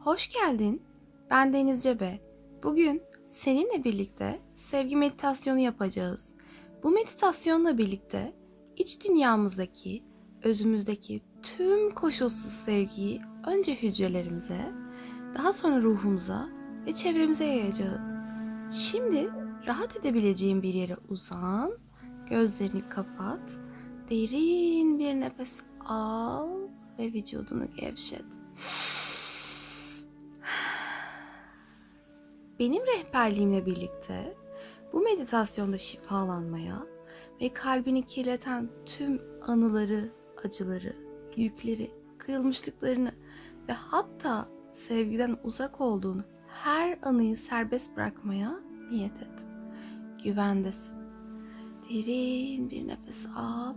Hoş geldin. Ben Deniz Cebe. Bugün seninle birlikte sevgi meditasyonu yapacağız. Bu meditasyonla birlikte iç dünyamızdaki, özümüzdeki tüm koşulsuz sevgiyi önce hücrelerimize, daha sonra ruhumuza ve çevremize yayacağız. Şimdi rahat edebileceğin bir yere uzan, gözlerini kapat, derin bir nefes al ve vücudunu gevşet. Benim rehberliğimle birlikte bu meditasyonda şifalanmaya ve kalbini kirleten tüm anıları, acıları, yükleri, kırılmışlıklarını ve hatta sevgiden uzak olduğunu her anıyı serbest bırakmaya niyet et. Güvendesin. Derin bir nefes al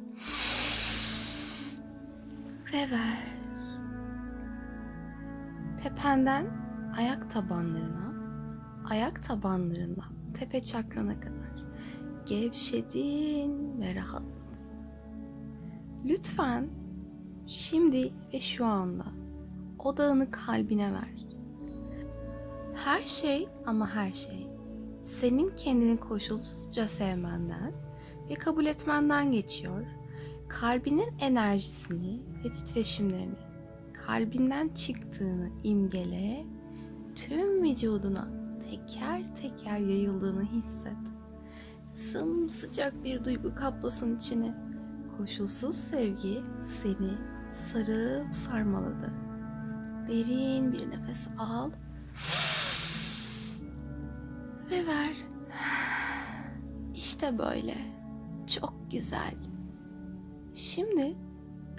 ve ver. Tependen ayak tabanlarına, ayak tabanlarından tepe çakrana kadar gevşedin ve rahatladın. Lütfen şimdi ve şu anda odağını kalbine ver. Her şey ama her şey senin kendini koşulsuzca sevmenden ve kabul etmenden geçiyor. Kalbinin enerjisini ve titreşimlerini kalbinden çıktığını imgele, tüm vücuduna teker teker yayıldığını hisset. Sımsıcak bir duygu kaplasın içini. Koşulsuz sevgi seni sarıp sarmaladı. Derin bir nefes al ve ver. İşte böyle. Çok güzel. Şimdi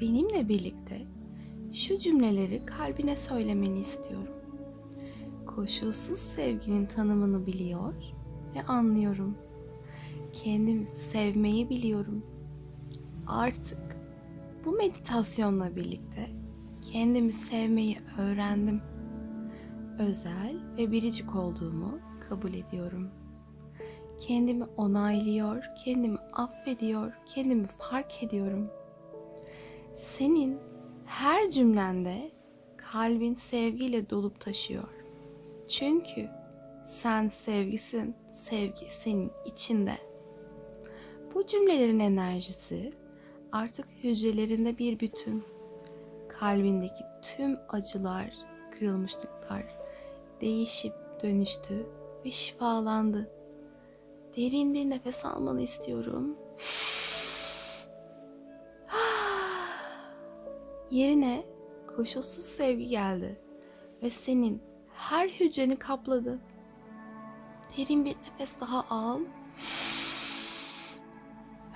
benimle birlikte şu cümleleri kalbine söylemeni istiyorum. Koşulsuz sevginin tanımını biliyor ve anlıyorum. Kendimi sevmeyi biliyorum. Artık bu meditasyonla birlikte kendimi sevmeyi öğrendim. Özel ve biricik olduğumu kabul ediyorum. Kendimi onaylıyor, kendimi affediyor, kendimi fark ediyorum. Senin her cümlende kalbin sevgiyle dolup taşıyor. Çünkü sen sevgisin, sevgi senin içinde. Bu cümlelerin enerjisi artık hücrelerinde bir bütün. Kalbindeki tüm acılar, kırılmışlıklar değişip dönüştü ve şifalandı. Derin bir nefes almanı istiyorum. Yerine koşulsuz sevgi geldi ve senin her hücreni kapladı. Derin bir nefes daha al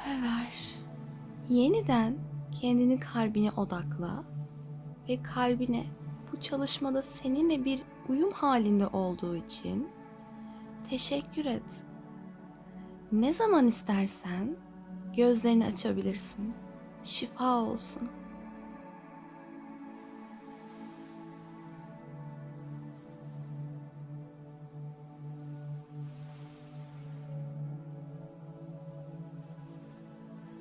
ve ver. Yeniden kendini kalbine odakla ve kalbine bu çalışmada seninle bir uyum halinde olduğu için teşekkür et. Ne zaman istersen gözlerini açabilirsin. Şifa olsun.